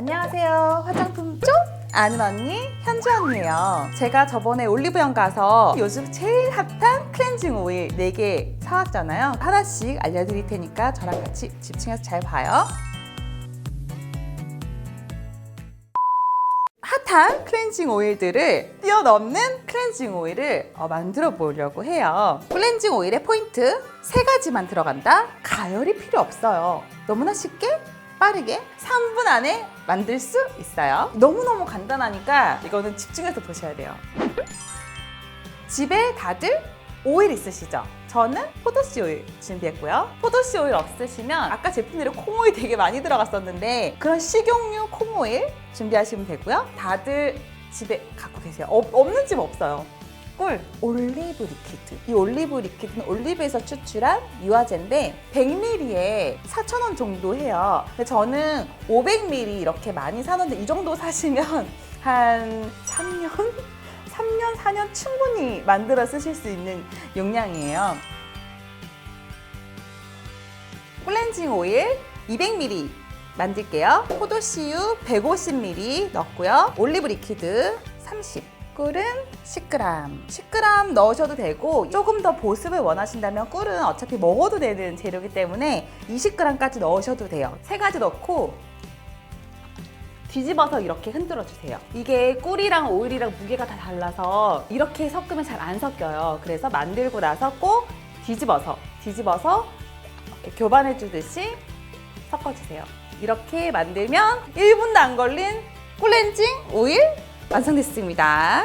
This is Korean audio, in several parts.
안녕하세요. 화장품 좀 아는 언니 현주 언니예요. 제가 저번에 올리브영 가서 요즘 제일 핫한 클렌징 오일 4개 사왔잖아요. 하나씩 알려드릴 테니까 저랑 같이 집중해서 잘 봐요. 핫한 클렌징 오일들을 뛰어넘는 클렌징 오일을 어, 만들어 보려고 해요. 클렌징 오일의 포인트 세 가지만 들어간다. 가열이 필요 없어요. 너무나 쉽게 빠르게 3분 안에 만들 수 있어요. 너무너무 간단하니까 이거는 집중해서 보셔야 돼요. 집에 다들 오일 있으시죠? 저는 포도씨 오일 준비했고요. 포도씨 오일 없으시면 아까 제품들에 콩오일 되게 많이 들어갔었는데 그런 식용유 콩오일 준비하시면 되고요. 다들 집에 갖고 계세요. 없- 없는 집 없어요. 꿀, 올리브 리퀴드. 이 올리브 리퀴드는 올리브에서 추출한 유화제인데 100ml에 4,000원 정도 해요. 근데 저는 500ml 이렇게 많이 사는데 이 정도 사시면 한 3년? 3년, 4년 충분히 만들어 쓰실 수 있는 용량이에요. 클렌징 오일 200ml 만들게요. 포도씨유 150ml 넣고요. 올리브 리퀴드 30. 꿀은 10g. 10g 넣으셔도 되고 조금 더 보습을 원하신다면 꿀은 어차피 먹어도 되는 재료이기 때문에 20g까지 넣으셔도 돼요. 세 가지 넣고 뒤집어서 이렇게 흔들어 주세요. 이게 꿀이랑 오일이랑 무게가 다 달라서 이렇게 섞으면 잘 안 섞여요. 그래서 만들고 나서 꼭 뒤집어서 뒤집어서 교반해 주듯이 섞어 주세요. 이렇게 만들면 1분도 안 걸린 꿀렌징 오일 완성됐습니다.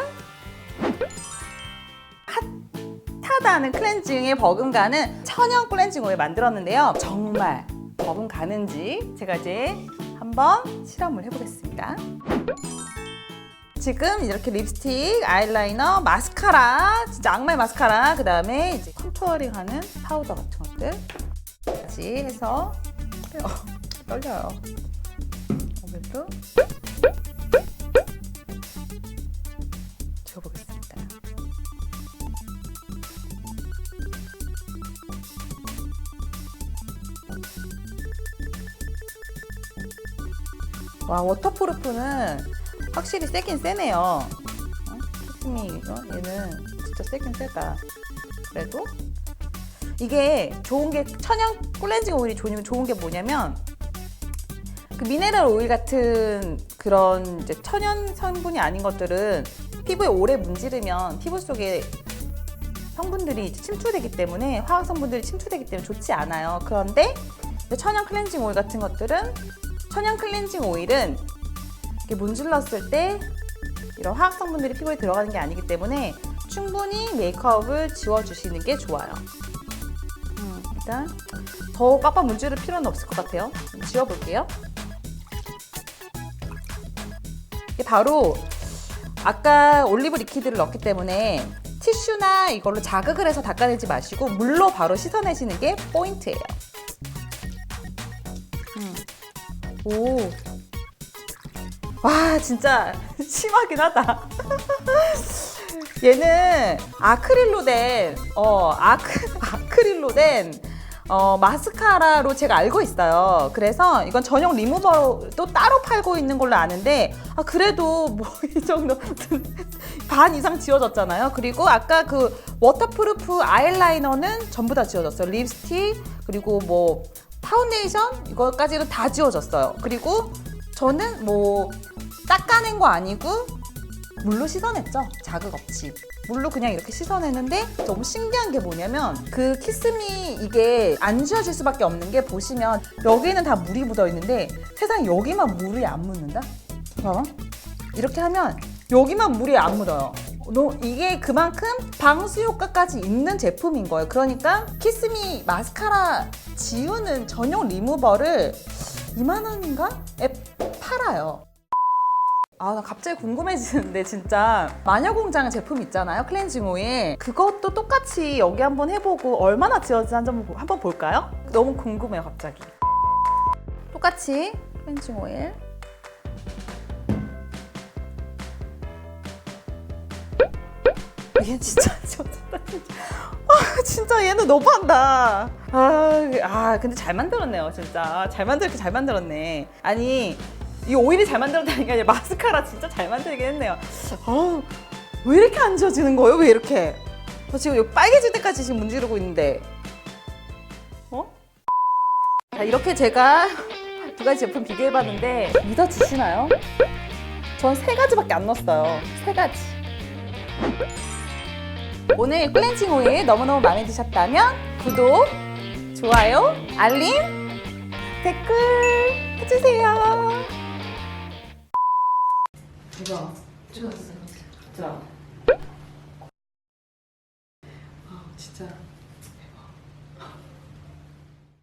핫하다는 클렌징의 버금가는 천연 클렌징 오일 만들었는데요. 정말 버금 가는지 제가 이제 한번 실험을 해보겠습니다. 지금 이렇게 립스틱, 아이라이너, 마스카라, 진짜 악마의 마스카라, 그 다음에 이제 컨투어링하는 파우더 같은 것들 같이 해서 어, 떨려요. 오늘도 지워보겠습니다. 와 워터프루프는 확실히 세긴 세네요. 어? 키스미 이거 얘는 진짜 세긴 세다. 그래도 이게 좋은 게 천연 클렌징 오일이 좋은 게 뭐냐면 그 미네랄 오일 같은 그런 이제 천연 성분이 아닌 것들은 피부에 오래 문지르면 피부 속에 성분들이 침투되기 때문에 화학 성분들이 침투되기 때문에 좋지 않아요. 그런데 천연 클렌징 오일 같은 것들은 천연 클렌징 오일은 이렇게 문질렀을 때 이런 화학 성분들이 피부에 들어가는 게 아니기 때문에 충분히 메이크업을 지워주시는 게 좋아요. 음, 일단 더 빡빡 문지를 필요는 없을 것 같아요. 좀 지워볼게요. 바로 아까 올리브 리퀴드를 넣기 때문에 티슈나 이걸로 자극을 해서 닦아내지 마시고 물로 바로 씻어내시는 게 포인트예요. 음. 오. 와, 진짜 심하긴 하다. 얘는 아크릴로 된, 어, 아크, 아크릴로 된, 어, 마스카라로 제가 알고 있어요. 그래서 이건 전용 리무버도 따로 팔고 있는 걸로 아는데, 아, 그래도 뭐 이 정도 반 이상 지워졌잖아요. 그리고 아까 그 워터프루프 아이라이너는 전부 다 지워졌어요. 립스틱, 그리고 뭐 파운데이션, 이거까지는 다 지워졌어요. 그리고 저는 뭐 닦아낸 거 아니고 물로 씻어냈죠. 자극 없이. 물로 그냥 이렇게 씻어내는데 너무 신기한 게 뭐냐면 그 키스미 이게 안 지워질 수밖에 없는 게 보시면 여기는 다 물이 묻어 있는데 세상에 여기만 물이 안 묻는다? 봐봐. 이렇게 하면 여기만 물이 안 묻어요. 너 이게 그만큼 방수 효과까지 있는 제품인 거예요. 그러니까 키스미 마스카라 지우는 전용 리무버를 2만 원인가? 에 팔아요. 아, 나 갑자기 궁금해지는데 진짜 마녀공장 제품 있잖아요. 클렌징 오일. 그것도 똑같이 여기 한번 해보고 얼마나 지워지는지 한번, 볼까요? 너무 궁금해요, 갑자기. 똑같이 클렌징 오일. 얘 진짜 지워졌다. 진짜. 아, 진짜 얘는 너무한다. 아, 아, 근데 잘 만들었네요, 진짜. 잘 만들게 잘 만들었네. 아니, 이 오일이 잘 만들었다는 게 아니라 마스카라 진짜 잘 만들긴 했네요. 어우, 왜 이렇게 안 지워지는 거예요? 왜 이렇게? 저 지금 여기 빨개질 때까지 지금 문지르고 있는데. 어? 자, 이렇게 제가 두 가지 제품 비교해봤는데 믿어지시나요? 전 세 가지밖에 안 넣었어요. 세 가지. 오늘 클렌징 오일 너무너무 마음에 드셨다면 구독, 좋아요, 알림, 댓글 해주세요. 이거 좋았어. 자,